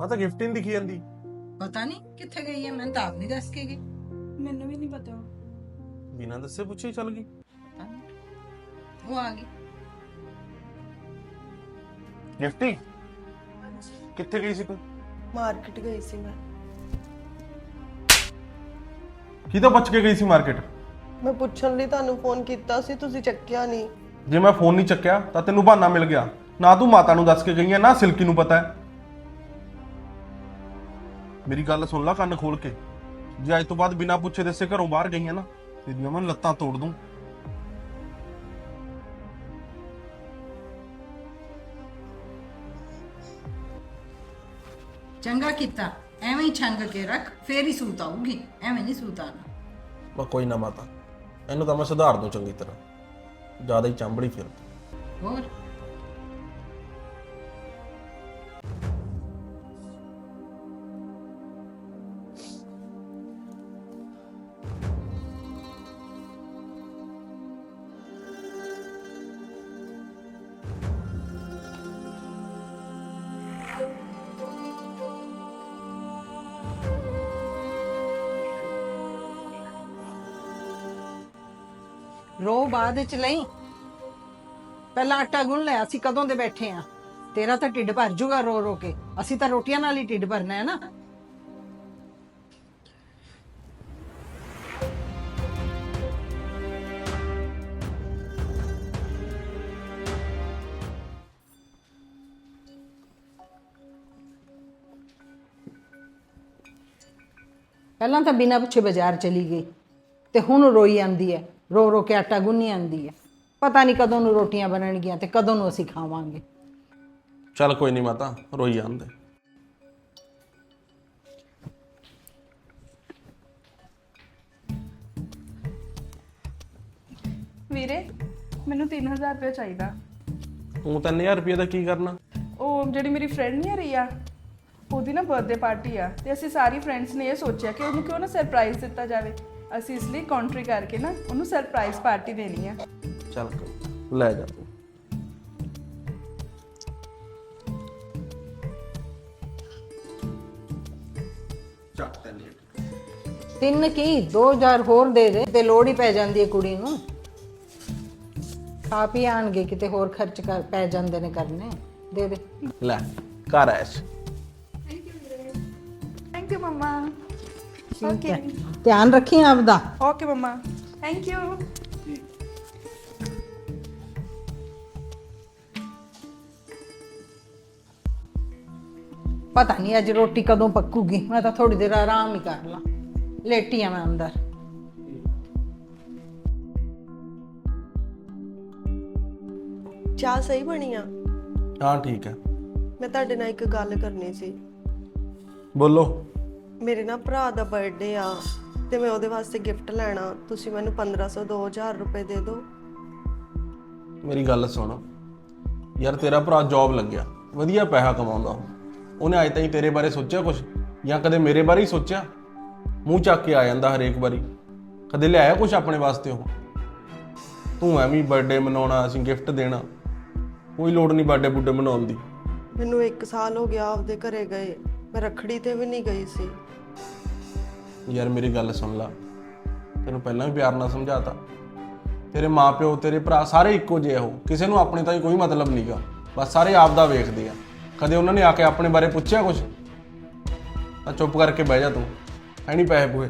ਮਾਤਾ ਗਿਫਟ ਹੀ ਨਹੀਂ ਦਿਖੀ ਜਾਂਦੀ। ਪਤਾ ਨਹੀਂ ਕਿੱਥੇ ਗਈ ਹੈ ਮੈਨੂੰ ਤਾਂ ਆਪ ਨਹੀਂ ਦੱਸ ਕੇ ਗਈ। ਮੈਨੂੰ ਵੀ ਨਹੀਂ ਪਤਾ। ਬਿਨਾਂ ਦੱਸੇ ਪੁੱਛੇ ਚੱਲ ਗਈ। ਪਤਾ ਨਹੀਂ ਉਹ ਆ ਗਈ। ਗਿਫਟੀ ਕਿੱਥੇ ਗਈ ਸੀ ਤੂੰ? ਮਾਰਕੀਟ ਗਈ ਸੀ ਮੈਂ। ਕਿਦੋਂ ਪੁੱਛ ਕੇ ਗਈ ਸੀ ਮਾਰਕੀਟ? ਮੈਂ ਪੁੱਛਣ ਲਈ ਤੁਹਾਨੂੰ ਫੋਨ ਕੀਤਾ ਸੀ ਤੁਸੀਂ ਚੱਕਿਆ ਨਹੀਂ। ਜੇ ਮੈਂ ਫੋਨ ਨਹੀਂ ਚੱਕਿਆ ਤਾਂ ਤੈਨੂੰ ਬਹਾਨਾ ਮਿਲ ਗਿਆ। ਨਾ ਤੂੰ ਮਾਤਾ ਨੂੰ ਦੱਸ ਕੇ ਗਈ ਹੈ ਨਾ ਸਿਲਕੀ ਨੂੰ ਪਤਾ ਹੈ। ਮੇਰੀ ਗੱਲ ਸੁਣ ਲੈ ਕੰਨ ਖੋਲ ਕੇ। ਜੇ ਅੱਜ ਤੋਂ ਬਾਅਦ ਬਿਨਾਂ ਪੁੱਛੇ ਦੱਸੇ ਘਰੋਂ ਬਾਹਰ ਗਈਆਂ ਨਾ ਤੇਰੀਆਂ ਮੈਂ ਲੱਤਾਂ ਤੋੜ ਦੂੰ। ਚੰਗਾ ਕੀਤਾ। ਐਵੇਂ ਹੀ ਛੰਗ ਕੇ ਰੱਖ ਫੇਰ ਹੀ ਸੂਤ ਆਊਗੀ। ਐਵੇਂ ਨਹੀਂ ਸੂਤ ਆਣਾ ਮੈਂ ਕੋਈ ਨਾ ਮਾਤਾ ਇਹਨੂੰ ਤਾਂ ਮੈਂ ਸੁਧਾਰ ਦੂੰ ਚੰਗੀ ਤਰ੍ਹਾਂ। ਜ਼ਿਆਦਾ ਹੀ ਚੰਬੜੀ ਫਿਰ ਹੋਰ? ਰੋ ਬਾਅਦ ਵਿੱਚ ਲਈ। ਪਹਿਲਾਂ ਆਟਾ ਗੁੰਨ ਲਿਆ, ਅਸੀਂ ਕਦੋਂ ਦੇ ਬੈਠੇ ਆ? ਤੇਰਾ ਤਾਂ ਢਿੱਡ ਭਰ ਜੂਗਾ ਰੋ ਰੋ ਕੇ। ਅਸੀਂ ਤਾਂ ਰੋਟੀਆਂ ਨਾਲ ਹੀ ਢਿੱਡ ਭਰਨਾ ਹੈ ਨਾ। ਪਹਿਲਾਂ ਤਾਂ ਬਿਨਾਂ ਪੁੱਛੇ ਬਾਜ਼ਾਰ ਚਲੀ ਗਈ ਤੇ ਹੁਣ ਰੋਈ ਆਂਦੀ ਹੈ। ਰੋ ਰੋ ਕੇ ਆਟਾ ਗੁੰਨੀ ਆਂਦੀ ਹੈ। ਪਤਾ ਨਹੀਂ ਕਦੋਂ ਨੂੰ ਰੋਟੀਆਂ ਬਣਨਗੀਆਂ ਤੇ ਕਦੋਂ ਨੂੰ ਅਸੀਂ ਖਾਵਾਂਗੇ। ਚੱਲ ਕੋਈ ਨਹੀਂ ਮਾਤਾ ਰੋਈ ਜਾਂਦੇ। ਵੀਰੇ ਮੈਨੂੰ 3000 ਰੁਪਏ ਚਾਹੀਦਾ। ਤੂੰ 3000 ਰੁਪਏ ਦਾ ਕੀ ਕਰਨਾ? ਉਹ ਜਿਹੜੀ ਮੇਰੀ ਫਰੈਂਡ ਨਹੀਂ ਆ ਰਹੀ ਆ ਉਹਦੀ ਨਾ ਬਰਥਡੇ ਪਾਰਟੀ ਆ ਤੇ ਅਸੀਂ ਸਾਰੀ ਫਰੈਂਡਸ ਨੇ ਇਹ ਸੋਚਿਆ ਕਿ ਉਹਨੂੰ ਕਿਉਂ ਨਾ ਸਰਪ੍ਰਾਈਜ਼ ਦਿੱਤਾ ਜਾਵੇ। ਅਸੀਂ ਇਸ ਲਈ ਕੰਟਰੀ ਕਰਕੇ ਨਾ ਉਹਨੂੰ ਸਰਪ੍ਰਾਈਜ਼ ਪਾਰਟੀ ਦੇਣੀ ਆ। ਚੱਲ ਕੋਈ ਲੈ ਜਾ ਤੂੰ। ਚੱਕ ਤੈਨੂੰ ਤਿੰਨ ਕੀ 2000 ਹੋਰ ਦੇ ਦੇ ਤੇ ਲੋੜ ਹੀ ਪੈ ਜਾਂਦੀ ਹੈ ਕੁੜੀ ਨੂੰ। ਖਾ ਪੀ ਆਣਗੇ ਕਿਤੇ ਹੋਰ ਖਰਚ ਕਰ ਪੈ ਜਾਂਦੇ ਨੇ ਕਰਨੇ। ਦੇ ਦੇ। ਲੈ ਘਰ ਐਸ਼ ਥੈਂਕ ਯੂ ਮਮਾ। ਠੀਕ ਹੈ ਧਿਆਨ ਰੱਖੀ ਆਪਦਾ। ਓਕੇ ਮਮਾ ਥੈਂਕ ਯੂ ਪਤਾ ਨਹੀਂ ਅੱਜ ਰੋਟੀ ਕਦੋਂ ਪੱਕੂਗੀ। ਮੈਂ ਤਾਂ ਥੋੜੀ ਦੇਰ ਆਰਾਮ ਹੀ ਕਰ ਲਾਂ। ਲੇਟੀ ਆ ਮੈਂ ਅੰਦਰ। ਚਾਹ ਸਹੀ ਬਣੀ ਆ? ਹਾਂ ਠੀਕ ਹੈ। ਮੈਂ ਤੁਹਾਡੇ ਨਾਲ ਇੱਕ ਗੱਲ ਕਰਨੀ ਸੀ। ਬੋਲੋ। ਮੇਰੇ ਨਾ ਭਰਾ ਦਾ ਬਰਥਡੇ ਆ ਤੇ ਮੈਂ ਉਹਦੇ ਵਾਸਤੇ ਗਿਫਟ ਲੈਣਾ। ਤੁਸੀਂ ਮੈਨੂੰ 1500 2000 ਰੁਪਏ ਦੇ ਦਿਓ। ਮੇਰੀ ਗੱਲ ਸੁਣ। ਯਾਰ ਤੇਰਾ ਭਰਾ ਜੌਬ ਲੱਗਿਆ। ਵਧੀਆ ਪੈਸਾ ਕਮਾਉਂਦਾ। ਉਹ। ਉਹਨੇ ਅੱਜ ਤਾਈਂ ਤੇਰੇ ਬਾਰੇ ਸੋਚਿਆ ਕੁਝ ਜਾਂ ਕਦੇ ਮੇਰੇ ਬਾਰੇ ਹੀ ਸੋਚਿਆ? ਮੂੰਹ ਚੱਕ ਕੇ ਆ ਜਾਂਦਾ ਹਰੇਕ ਵਾਰੀ। ਕਦੇ ਲਿਆਇਆ ਕੁਝ ਆਪਣੇ ਵਾਸਤੇ ਉਹ? ਤੂੰ ਐਵੇਂ ਬਰਥਡੇ ਮਨਾਉਣਾ ਅਸੀਂ ਗਿਫਟ ਦੇਣਾ। ਕੋਈ ਲੋੜ ਨਹੀਂ ਬਰਥਡੇ ਬੁੱਢੇ ਮਨਾਉਣ ਦੀ। ਮੈਨੂੰ 1 ਸਾਲ ਹੋ ਗਿਆ ਆਪਦੇ ਘਰੇ ਗਏ। ਮੈਂ ਰੱਖੜੀ ਤੇ ਵੀ ਨਹੀਂ ਗਈ ਸੀ। ਯਾਰ ਮੇਰੀ ਗੱਲ ਸੁਣ ਲਾ। ਤੈਨੂੰ ਪਹਿਲਾਂ ਵੀ ਪਿਆਰ ਨਾਲ ਸਮਝਾਤਾ। ਤੇਰੇ ਮਾਪਿਓ ਤੇਰੇ ਭਰਾ ਸਾਰੇ ਇੱਕੋ ਜਿਹੇ ਹੋ ਕਿਸੇ ਨੂੰ ਆਪਣੇ ਤਾਈਂ ਕੋਈ ਮਤਲਬ ਨਹੀਂਗਾ ਬਸ ਸਾਰੇ ਆਪ ਦਾ ਵੇਖਦੇ ਆ। ਕਦੇ ਉਹਨਾਂ ਨੇ ਆ ਕੇ ਆਪਣੇ ਬਾਰੇ ਪੁੱਛਿਆ ਕੁਝ ਤਾਂ ਚੁੱਪ ਕਰਕੇ ਬਹਿ ਜਾ ਤੂੰ। ਹੈ ਨਹੀਂ ਪੈਸੇ ਪੂਏ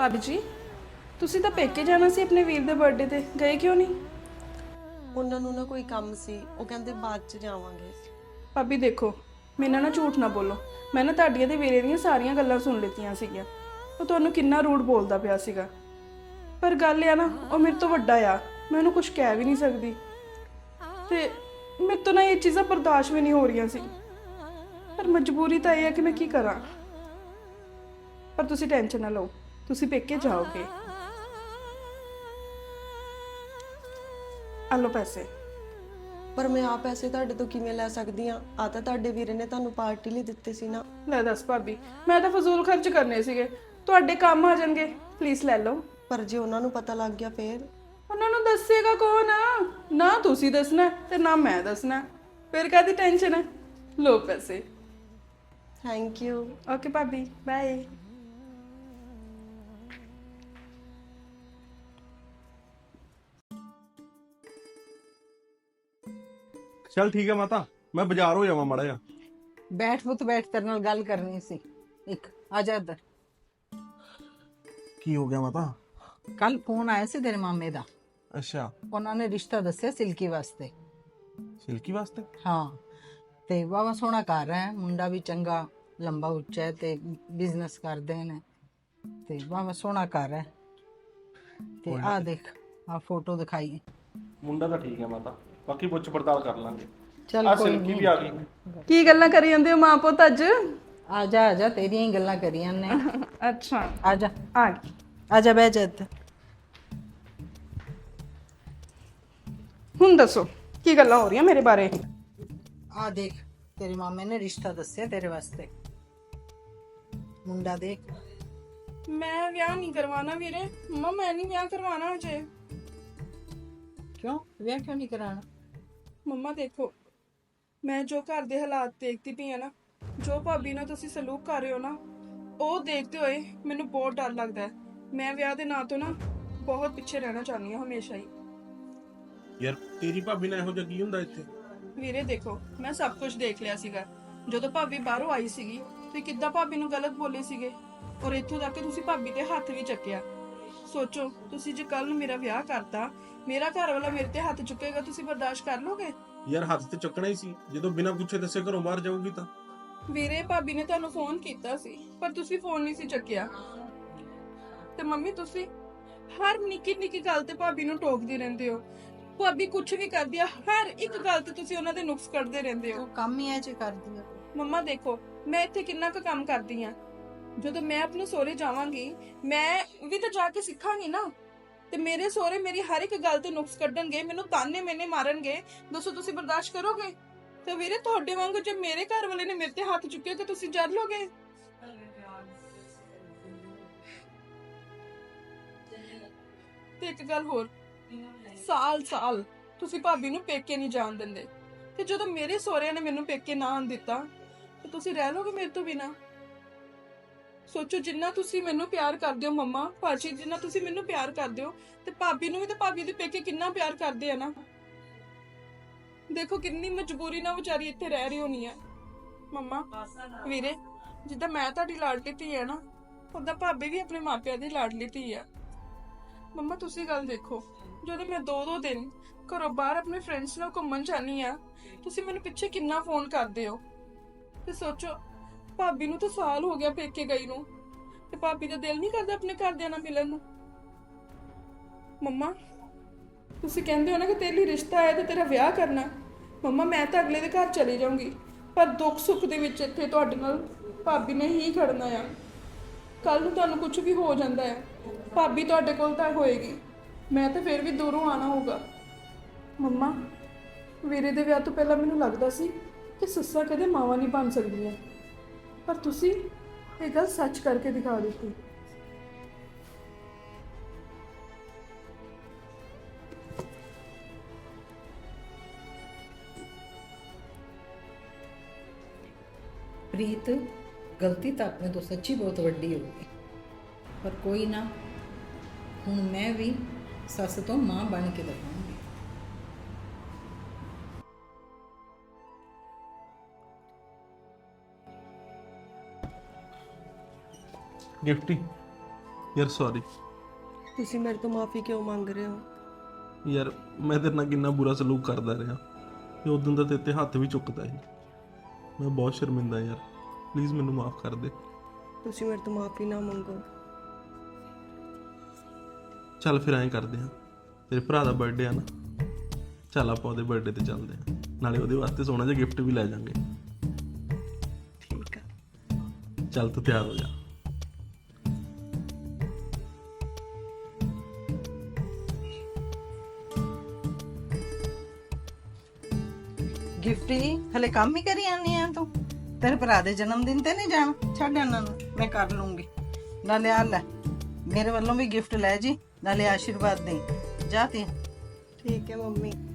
ਭਾਬੀ ਜੀ? ਤੁਸੀਂ ਤਾਂ ਪੇਕੇ ਜਾਣਾ ਸੀ ਆਪਣੇ ਵੀਰ ਦੇ ਬਰਥਡੇ ਤੇ ਗਏ ਕਿਉਂ ਨਹੀਂ? ਉਹਨਾਂ ਨੂੰ ਨਾ ਕੋਈ ਕੰਮ ਸੀ ਉਹ ਕਹਿੰਦੇ ਬਾਅਦ ਚ ਜਾਵਾਂਗੇ ਭਾਬੀ ਦੇਖੋ ਮੇਰੇ ਨਾਲ ਨਾ ਝੂਠ ਨਾ ਬੋਲੋ। ਮੈਂ ਨਾ ਤੁਹਾਡੀਆਂ ਤੇ ਵੀਰੇ ਦੀਆਂ ਸਾਰੀਆਂ ਗੱਲਾਂ ਸੁਣ ਲਿੱਤੀਆਂ ਸੀਗੀਆਂ। ਉਹ ਤੁਹਾਨੂੰ ਕਿੰਨਾ ਰੂਡ ਬੋਲਦਾ ਪਿਆ ਸੀਗਾ। ਪਰ ਗੱਲ ਆ ਨਾ ਉਹ ਮੇਰੇ ਤੋਂ ਵੱਡਾ ਆ। ਮੈਂ ਉਹਨੂੰ ਕੁਝ ਕਹਿ ਵੀ ਨਹੀਂ ਸਕਦੀ। ਤੇ ਮੇਰੇ ਤੋਂ ਨਾ ਇਹ ਚੀਜ਼ਾਂ ਬਰਦਾਸ਼ਤ ਵੀ ਨਹੀਂ ਹੋ ਰਹੀਆਂ ਸੀ। ਪਰ ਮਜਬੂਰੀ ਤਾਂ ਇਹ ਹੈ ਕਿ ਮੈਂ ਕੀ ਕਰਾਂ। ਪਰ ਤੁਸੀਂ ਟੈਨਸ਼ਨ ਨਾ ਲਓ। ਤੁਸੀਂ ਪੇਕੇ ਜਾਓਗੇ। ਆ ਲਓ ਪੈਸੇ। ਪਰ ਮੈਂ ਆ ਪੈਸੇ ਤੁਹਾਡੇ ਤੋਂ ਕਿਵੇਂ ਲੈ ਸਕਦੀ ਆ ਆ ਤਾਂ ਤੁਹਾਡੇ ਵੀਰੇ ਨੇ ਤੁਹਾਨੂੰ ਪਾਰਟੀ ਲਈ ਦਿੱਤੇ ਸੀ ਨਾ। ਲੈ ਦੱਸ ਭਾਬੀ ਮੈਂ ਤਾਂ ਫਜ਼ੂਲ ਖਰਚ ਕਰਨੇ ਸੀਗੇ। ਤੁਹਾਡੇ ਕੰਮ ਆ ਜਾਣਗੇ। ਪਲੀਜ਼ ਲੈ ਲਓ। ਪਰ ਜੇ ਉਹਨਾਂ ਨੂੰ ਪਤਾ ਲੱਗ ਗਿਆ ਫੇਰ? ਉਹਨਾਂ ਨੂੰ ਦੱਸੇਗਾ ਕੌਣ ਨਾ ਤੁਸੀਂ ਦੱਸਣਾ ਤੇ ਨਾ ਮੈਂ ਦੱਸਣਾ। ਫਿਰ ਕਾਦੀ ਟੈਨਸ਼ਨ ਹੈ ਲੋ ਪੈਸੇ। ਥੈਂਕ ਯੂ ਓਕੇ ਭਾਬੀ ਬਾਏ ਚੱਲ ਠੀਕ ਹੈ ਮਾਤਾ ਮੈਂ ਬਾਜ਼ਾਰ ਹੋ ਜਾਵਾਂ ਮਾੜਾ ਜਿਹਾ। ਬੈਠ ਪੁੱਤ ਬੈਠ ਤੇਰੇ ਨਾਲ ਗੱਲ ਕਰਨੀ ਸੀ। ਇੱਕ ਆ ਜਾ ਇੱਧਰ। ਕੀ ਹੋ ਗਿਆ ਮਾਤਾ? ਕੱਲ ਫੋਨ ਆਇਆ ਸੀ ਤੇਰੇ ਮਾਮੇ ਦਾ। ਅੱਛਾ। ਉਹਨਾਂ ਨੇ ਰਿਸ਼ਤਾ ਦੱਸਿਆ ਸਿਲਕੀ ਵਾਸਤੇ। ਸਿਲਕੀ ਵਾਸਤੇ? ਹਾਂ। ਤੇ ਵਾਵਾ ਸੋਹਣਾ ਘਰ ਹੈ ਮੁੰਡਾ ਵੀ ਚੰਗਾ ਲੰਬਾ ਉੱਚਾ ਹੈ ਤੇ ਬਿਜ਼ਨਸ ਕਰਦੇ ਨੇ। ਤੇ ਵਾਵਾ ਸੋਹਣਾ ਘਰ ਹੈ। ਤੇ ਆ ਦੇਖ ਆ ਫੋਟੋ ਦਿਖਾਈ। ਮੁੰਡਾ ਤਾਂ ਠੀਕ ਹੈ ਮਾਤਾ। ਬਾਕੀ ਪੁੱਛ ਪੜਤਾਲ ਕਰ ਲਾਂਗੇ। ਚੱਲ ਆ ਕੋਈ ਸਿਲਕੀ ਵੀ ਆ ਗਈ। ਕੀ ਗੱਲਾਂ ਕਰੀ ਜਾਂਦੇ ਹੋ ਮਾਂ ਪੁੱਤ ਅੱਜ? ਆ ਜਾ ਆ ਜਾ ਤੇਰੀਆਂ ਹੀ ਗੱਲਾਂ ਕਰੀਆਂ ਨੇ ਅੱਛਾ। ਆ ਜਾ। ਆ ਗਈ। ਆ ਜਾ ਬਹਿ ਜਾ ਹੁਣ ਦੱਸੋ ਕੀ ਗੱਲਾਂ ਹੋ ਰਹੀਆਂ ਮੇਰੇ ਬਾਰੇ? ਆ ਦੇਖ ਤੇਰੇ ਮਾਮੇ ਨੇ ਰਿਸ਼ਤਾ ਦੱਸਿਆ ਤੇਰੇ ਵਾਸਤੇ। ਮੁੰਡਾ ਦੇਖ। ਮੈਂ ਵਿਆਹ ਨਹੀਂ ਕਰਵਾਉਣਾ ਵੀਰੇ। ਮਮਾ ਮੈਂ ਨਹੀਂ ਵਿਆਹ ਕਰਵਾਉਣਾ ਅਜੇ ਕਿਉਂ? ਵਿਆਹ ਕਿਉਂ ਨਹੀਂ ਕਰਾਣਾ ਮੰਮਾ ਦੇਖੋ ਮੈਂ ਜੋ ਘਰ ਦੇ ਹਾਲਾਤ ਦੇਖਦੀ ਪਈ ਆ ਨਾ ਜੋ ਭਾਬੀ ਨਾਲ ਤੁਸੀਂ ਸਲੂਕ ਕਰ ਰਹੇ ਹੋ ਨਾ ਉਹ ਦੇਖਦੇ ਹੋਏ ਮੈਨੂੰ ਬਹੁਤ ਡਰ ਲੱਗਦਾ ਹੈ। ਮੈਂ ਵਿਆਹ ਦੇ ਨਾਂ ਤੋਂ ਨਾ ਬਹੁਤ ਪਿੱਛੇ ਰਹਿਣਾ ਚਾਹੁੰਦੀ ਹਾਂ ਹਮੇਸ਼ਾ ਹੀ। ਯਾਰ ਤੇਰੀ ਭਾਬੀ ਨਾਲ ਇਹੋ ਜਿਹਾ ਕੀ ਹੁੰਦਾ ਇੱਥੇ? ਵੀਰੇ ਦੇਖੋ ਮੈਂ ਸਭ ਕੁਝ ਦੇਖ ਲਿਆ ਸੀਗਾ। ਜਦੋਂ ਭਾਬੀ ਬਾਹਰੋਂ ਆਈ ਸੀਗੀ ਤੁਸੀਂ ਕਿੱਦਾਂ ਭਾਬੀ ਨੂੰ ਗਲਤ ਬੋਲੇ ਸੀਗੇ? ਔਰ ਇੱਥੋਂ ਤੱਕ ਤੁਸੀਂ ਭਾਬੀ ਤੇ ਹੱਥ ਵੀ ਚੱਕਿਆ। ਸੋਚੋ ਤੁਸੀਂ ਜੇ ਕੱਲ ਨੂੰ ਮੇਰਾ ਵਿਆਹ ਕਰਤਾ ਮੇਰਾ ਘਰ ਵਾਲਾ ਮੇਰੇ ਤੇ ਹੱਥ ਚੁੱਕੇਗਾ ਤੁਸੀਂ ਬਰਦਾਸ਼ਤ ਕਰ ਲੋਗੇ? ਯਾਰ ਹੱਥ ਤੇ ਚੱਕਣਾ ਹੀ ਸੀ। ਜਦੋਂ ਬਿਨਾਂ ਪੁੱਛੇ ਦੱਸੇ ਘਰੋਂ ਬਾਹਰ ਜਾਊਗੀ ਤਾਂ। ਵੀਰੇ ਭਾਬੀ ਨੇ ਤੁਹਾਨੂੰ ਫੋਨ ਕੀਤਾ ਸੀ ਪਰ ਤੁਸੀਂ ਫੋਨ ਨਹੀਂ ਸੀ ਚੱਕਿਆ। ਤੇ ਮੰਮੀ ਤੁਸੀਂ ਹਰ ਨਿੱਕੀ ਨਿੱਕੀ ਗੱਲ ਤੇ ਭਾਬੀ ਨੂੰ ਟੋਕਦੇ ਰਹਿੰਦੇ ਹੋ। ਭਾਬੀ ਕੁਝ ਵੀ ਕਰਦੀ ਆ ਹਰ ਇੱਕ ਗੱਲ ਤੇ ਤੁਸੀਂ ਉਹਨਾਂ ਦੇ ਨੁਕਸ ਕੱਢਦੇ ਰਹਿੰਦੇ ਹੋ। ਉਹ ਕੰਮ ਹੀ ਐ ਚ ਕਰਦੀ ਆ। ਮੰਮਾ ਦੇਖੋ ਮੈਂ ਇੱਥੇ ਕਿੰਨਾ ਕੁ ਕੰਮ ਕਰਦੀ ਆ। ਜਦੋਂ ਮੈਂ ਆਪਣੇ ਸਹੁਰੇ ਜਾਵਾਂਗੀ, ਮੈਂ ਵੀ ਤਾਂ ਜਾ ਕੇ ਸਿੱਖਾਂਗੀ ਨਾ। ਤੇ ਮੇਰੇ ਸਹੁਰੇ ਮੇਰੀ ਹਰ ਇੱਕ ਗੱਲ ਤੇ ਨੁਕਸ ਕੱਢਣਗੇ, ਮੈਨੂੰ ਤਾਨੇ ਮੈਨੇ ਮਾਰਨਗੇ। ਦੱਸੋ ਤੁਸੀਂ ਬਰਦਾਸ਼ਤ ਕਰੋਗੇ? ਤੇ ਵੀਰੇ ਤੁਹਾਡੇ ਵਾਂਗੂ ਜੇ ਮੇਰੇ ਘਰ ਵਾਲੇ ਨੇ ਮੇਰੇ ਤੇ ਹੱਥ ਚੁੱਕਿਆ ਤੇ ਤੁਸੀਂ ਜਰ ਲੋਗੇ? ਤੇ ਇੱਕ ਗੱਲ ਹੋਰ। ਸਾਲ ਸਾਲ ਤੁਸੀਂ ਭਾਬੀ ਨੂੰ ਪੇਕੇ ਨਹੀਂ ਜਾਣ ਦਿੰਦੇ। ਤੇ ਜਦੋਂ ਮੇਰੇ ਸਹੁਰਿਆਂ ਨੇ ਮੈਨੂੰ ਪੇਕੇ ਨਾ ਆਣ ਦਿੱਤਾ, ਤੇ ਤੁਸੀਂ ਰਹਿ ਲੋਗੇ ਮੇਰੇ ਤੋਂ ਬਿਨਾ? ਸੋਚੋ ਜਿੰਨਾ ਤੁਸੀਂ ਮੈਨੂੰ ਪਿਆਰ ਕਰਦੇ ਹੋ ਮੰਮਾ, ਭਾਜੀ, ਜਿੰਨਾ ਤੁਸੀਂ ਮੈਨੂੰ ਪਿਆਰ ਕਰਦੇ ਹੋ, ਤੇ ਭਾਬੀ ਨੂੰ ਵੀ ਤੇ ਭਾਬੀ ਦੇ ਪੇਕੇ ਕਿੰਨਾ ਪਿਆਰ ਕਰਦੇ ਆ ਨਾ। ਦੇਖੋ ਕਿੰਨੀ ਮਜਬੂਰੀ ਨਾਲ ਵਿਚਾਰੀ ਇੱਥੇ ਰਹਿ ਰਹੀ ਹੋਣੀ ਆ। ਮੰਮਾ, ਵੀਰੇ, ਜਿੱਦਾਂ ਮੈਂ ਤੁਹਾਡੀ ਲਾਡਲੀ ਧੀ ਆ ਨਾ ਉਦਾਂ ਭਾਬੀ ਵੀ ਆਪਣੇ ਮਾਪਿਆਂ ਦੀ ਲਾਡਲੀ ਧੀ ਆ। ਮੰਮਾ, ਤੁਸੀਂ ਗੱਲ ਦੇਖੋ, ਜਦੋਂ ਮੈਂ ਦੋ ਦੋ ਦਿਨ ਘਰੋਂ ਬਾਹਰ ਆਪਣੇ ਫਰੈਂਡਸ ਨਾਲ ਘੁੰਮਣ ਜਾਨੀ ਆ, ਤੁਸੀਂ ਮੈਨੂੰ ਪਿੱਛੇ ਕਿੰਨਾ ਫੋਨ ਕਰਦੇ ਹੋ? ਤੇ ਸੋਚੋ ਭਾਬੀ ਨੂੰ ਤਾਂ ਸਾਲ ਹੋ ਗਿਆ ਪੇਕੇ ਗਈ ਨੂੰ। ਤੇ ਭਾਬੀ ਦਾ ਦਿਲ ਨਹੀਂ ਕਰਦਾ ਆਪਣੇ ਘਰਦਿਆਂ ਨਾਲ ਮਿਲਣ ਨੂੰ। ਮੰਮਾ, ਤੁਸੀਂ ਕਹਿੰਦੇ ਹੋ ਨਾ ਕਿ ਤੇਰੇ ਲਈ ਰਿਸ਼ਤਾ ਹੈ ਤੇ ਤੇਰਾ ਵਿਆਹ ਕਰਨਾ। ਮੰਮਾ, ਮੈਂ ਤਾਂ ਅਗਲੇ ਦੇ ਘਰ ਚਲੀ ਜਾਊਂਗੀ। ਪਰ ਦੁੱਖ ਸੁੱਖ ਦੇ ਵਿੱਚ ਇੱਥੇ ਤੁਹਾਡੇ ਨਾਲ ਭਾਬੀ ਨੇ ਹੀ ਖੜਨਾ ਆ। ਕੱਲ ਨੂੰ ਤੁਹਾਨੂੰ ਕੁਝ ਵੀ ਹੋ ਜਾਂਦਾ ਹੈ ਭਾਬੀ ਤੁਹਾਡੇ ਕੋਲ ਤਾਂ ਹੋਏਗੀ। ਮੈਂ ਤਾਂ ਫਿਰ ਵੀ ਦੂਰੋਂ ਆਣਾ ਹੋਊਗਾ। ਮੰਮਾ, ਵੀਰੇ ਦੇ ਵਿਆਹ ਤੋਂ ਪਹਿਲਾਂ ਮੈਨੂੰ ਲੱਗਦਾ ਸੀ ਕਿ ਸੱਸਾਂ ਕਦੇ ਮਾਵਾਂ ਨਹੀਂ ਬਣ ਸਕਦੀਆਂ। ਪਰ ਤੁਸੀਂ ਇਹ ਗੱਲ ਸੱਚ ਕਰਕੇ ਦਿਖਾ ਦਿੱਤੀ। ਪ੍ਰੀਤ, ਗਲਤੀ ਤਾਂ ਆਪਣੇ ਤੋਂ ਸੱਚੀ ਬਹੁਤ ਵੱਡੀ ਹੋ ਗਈ। ਪਰ ਕੋਈ ਨਾ, ਹੁਣ ਮੈਂ ਵੀ ਸੱਸ ਤੋਂ ਮਾਂ ਬਣ ਕੇ ਦਿਖਾਉਂਗੀ ਗਿਫਟੀ ਯਾਰ ਸੌਰੀ ਤੁਸੀਂ ਮੇਰੇ ਤੋਂ ਮਾਫੀ ਕਿਉਂ ਮੰਗ ਰਹੇ ਹੋ? ਯਾਰ ਮੈਂ ਤੇਰੇ ਨਾਲ ਕਿੰਨਾ ਬੁਰਾ ਸਲੂਕ ਕਰਦਾ ਰਿਹਾ। ਤੇ ਉਦੋਂ ਦਾ ਤੇਰੇ ਤੇ ਹੱਥ ਵੀ ਚੁੱਕਦਾ ਸੀ। ਮੈਂ ਬਹੁਤ ਸ਼ਰਮਿੰਦਾ ਯਾਰ। ਪਲੀਜ਼ ਮੈਨੂੰ ਮਾਫ ਕਰ ਦੇ। ਤੁਸੀਂ ਮੇਰੇ ਤੋਂ ਮਾਫੀ ਨਾ ਮੰਗੋ। ਚੱਲ ਫਿਰ ਐਂ ਕਰਦੇ ਆ ਤੇਰੇ ਭਰਾ ਦਾ ਬਰਥਡੇ ਆ ਨਾ। ਚੱਲ ਆਪਾਂ ਉਹਦੇ ਬਰਥਡੇ ਤੇ ਚੱਲਦੇ ਆ ਨਾਲੇ ਉਹਦੇ ਵਾਸਤੇ ਸੋਹਣਾ ਜਿਹਾ ਗਿਫਟ ਵੀ ਲੈ ਜਾਾਂਗੇ। ਠੀਕ ਆ। ਚੱਲ ਤੂੰ ਤਿਆਰ ਹੋ ਜਾ। ਗਿਫਟ ਹੀ ਹਲੇ ਕੰਮ ਹੀ ਕਰੀ ਆਨੀ ਆ ਤੂੰ। ਤੇਰੇ ਭਰਾ ਦੇ ਜਨਮ ਦਿਨ ਤੇ ਨਹੀਂ ਜਾਣਾ? ਛੱਡ ਇਹਨਾਂ ਨੂੰ, ਮੈਂ ਕਰ ਲੂੰਗੀ। ਨਾਲੇ ਆ ਲੈ, ਮੇਰੇ ਵੱਲੋਂ ਵੀ ਗਿਫਟ ਲੈ ਜੀ, ਨਾਲੇ ਆਸ਼ੀਰਵਾਦ ਦੇ ਜਾ ਤੀ। ਠੀਕ ਹੈ ਮੰਮੀ। ਜਾ